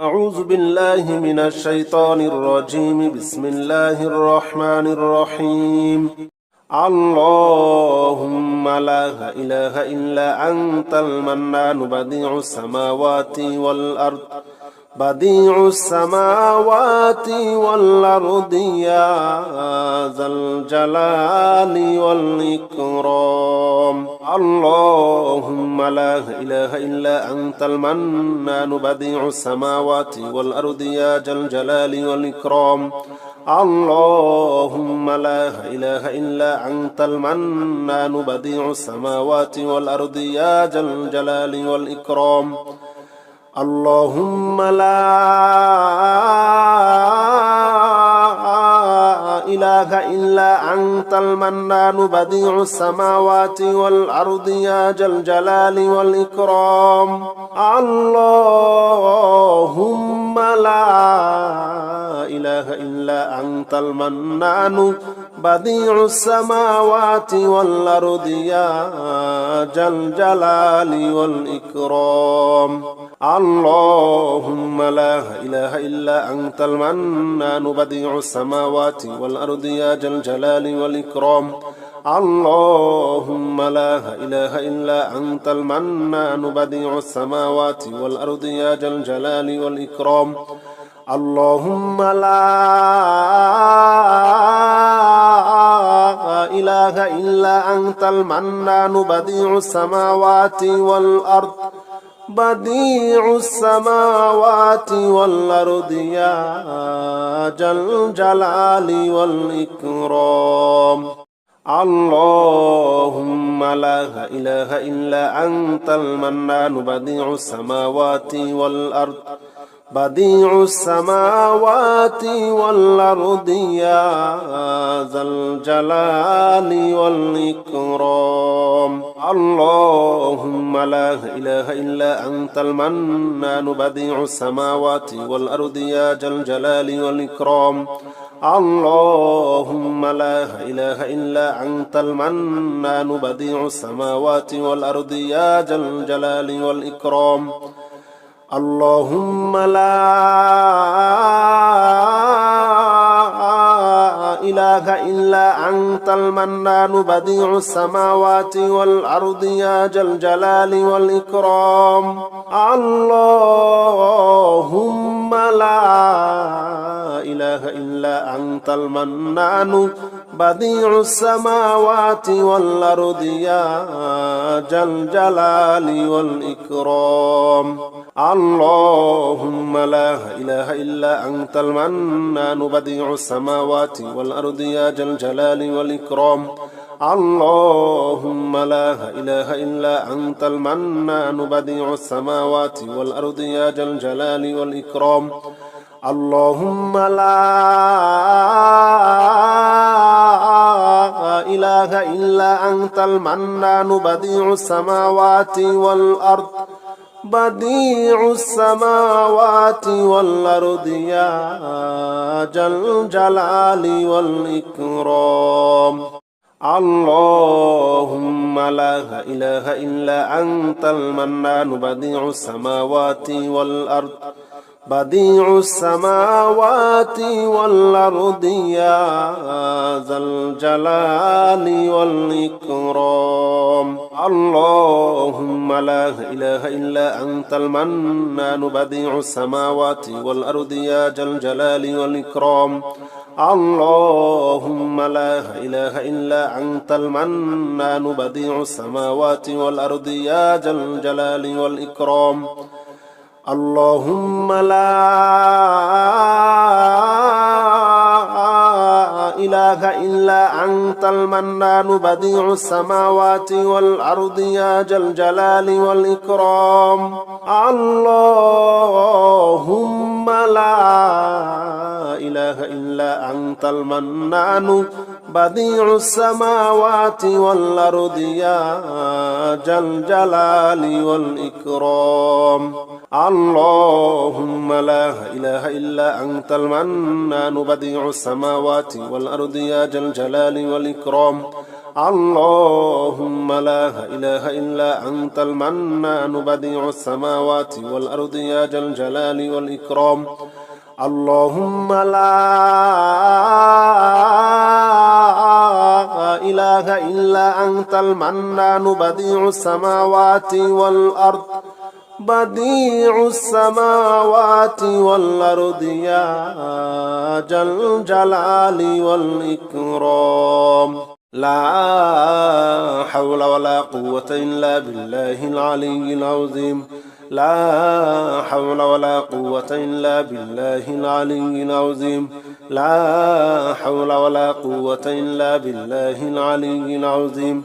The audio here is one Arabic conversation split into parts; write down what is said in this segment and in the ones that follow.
أعوذ بالله من الشيطان الرجيم. بسم الله الرحمن الرحيم. اللهم لا إله إلا أنت المنان بديع السماوات والأرض. بديع السماوات والأرض يا ذا الجلال والإكرام. اللهم لا إله إلا أنت المنان بديع السماوات والأرض يا ذا الجلال والإكرام. اللهم لا إله إلا أنت المنان بديع السماوات والأرض يا ذا الجلال والإكرام. اللهم لا إله إلا أنت المنان بديع السماوات والأرض يا ذا الجلال والإكرام. اللهم لا إله إلا أنت المنان بديع السماوات والأرض يا ذا الجلال والإكرام. اللهم لا إله إلا أنت المنان بديع السماوات والأرض يا ذا الجلال والإكرام. اللهم لا إله إلا أنت المنان بديع السماوات والأرض يا ذا الجلال والإكرام. اللهم لا إله إلا أنت المنان بديع السماوات والأرض. بديع السماوات والأرض يا ذا الجلال والإكرام. اللهم لا إله إلا أنت المنان بديع السماوات والأرض. بديع السماوات والأرض يا ذا الجلال والإكرام. اللهم لا إله إلا أنت المنان بديع السماوات والأرض يا ذا الجلال والإكرام. اللهم لا إله إلا أنت المنان بديع السماوات والأرض يا ذا الجلال والإكرام. اللهم لا إله إلا أنت المنان بديع السماوات والأرض يا ذا الجلال والإكرام. اللهم لا إله إلا أنت المنان بديع السماوات والأرض يا ذا الجلال والإكرام. اللهم لا إله إلا أنت المنان بديع السماوات والأرض يا ذا الجلال والإكرام. اللهم لا إله إلا أنت المنان بديع السماوات والأرض يا ذا الجلال والإكرام. اللهم لا إله إلا أنت المنان بديع السماوات والأرض بديع السماوات والأرض يا ذا الجلال والإكرام. اللهم لا إله إلا أنت المنان بديع السماوات والأرض. بديع السماوات والأرض يا ذا الجلال والإكرام. اللهم لا إله إلا أنت المنان بديع السماوات والأرض يا ذا الجلال والإكرام. اللهم لا إله إلا أنت المنان بديع السماوات والأرض يا ذا الجلال والإكرام. اللهم لا إله إلا أنت المنان بديع السماوات والأرض يا ذا الجلال والإكرام. اللهم لا إله إلا أنت المنان بديع السماوات والأرض يا ذا الجلال والإكرام. اللهم لا إله إلا أنت المنان بديع السماوات والأرض يا ذا الجلال والإكرام. اللهم لا إله إلا أنت المنان بديع السماوات والأرض يا ذا الجلال والإكرام. اللهم لا إله إلا أنت المنان بديع السماوات والأرض بديع السماوات والأرض يا ذا الجلال والإكرام. لا حول ولا قوة إلا بالله العلي العظيم. لا حول ولا قوة إلا بالله العلي العظيم. لا حول ولا قوة إلا بالله العلي العظيم.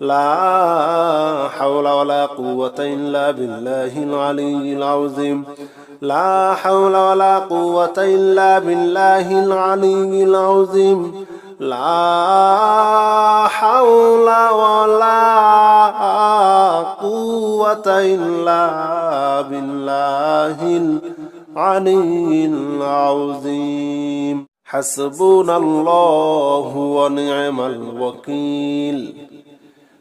لا حول ولا قوة إلا بالله العلي العظيم. لا حول ولا قوة إلا بالله العلي العظيم. لا حول ولا قوة إلا بالله العلي العظيم. حسبنا الله ونعم الوكيل.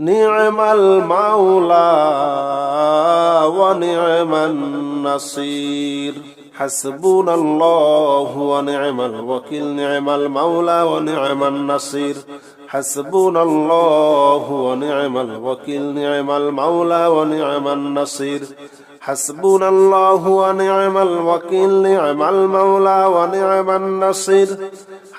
نعم المولى ونعم النصير حسبنا الله ونعم الوكيل نعم المولى ونعم النصير حسبنا الله ونعم الوكيل نعم المولى ونعم النصير حسبنا الله ونعم الوكيل نعم المولى ونعم النصير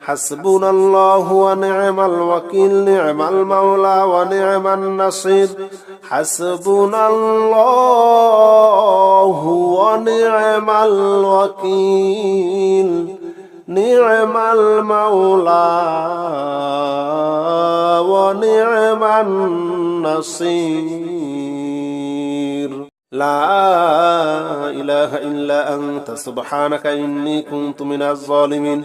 حسبنا الله ونعم الوكيل نعم المولى ونعم النصير. حسبنا الله ونعم الوكيل نعم المولى ونعم النصير. لا إله إلا أنت سبحانك إني كنت من الظالمين.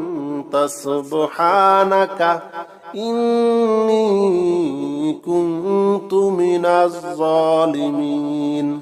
سبحانك إني كنت من الظالمين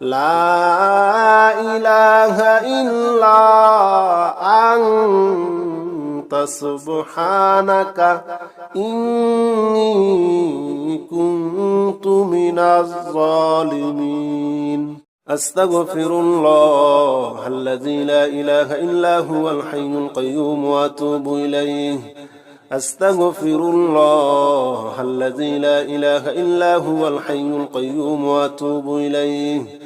لا إله إلا أنت سبحانك إني كنت من الظالمين. أستغفر الله الذي لا إله إلا هو الحي القيوم وأتوب إليه. أستغفر الله الذي لا إله إلا هو الحي القيوم وأتوب إليه.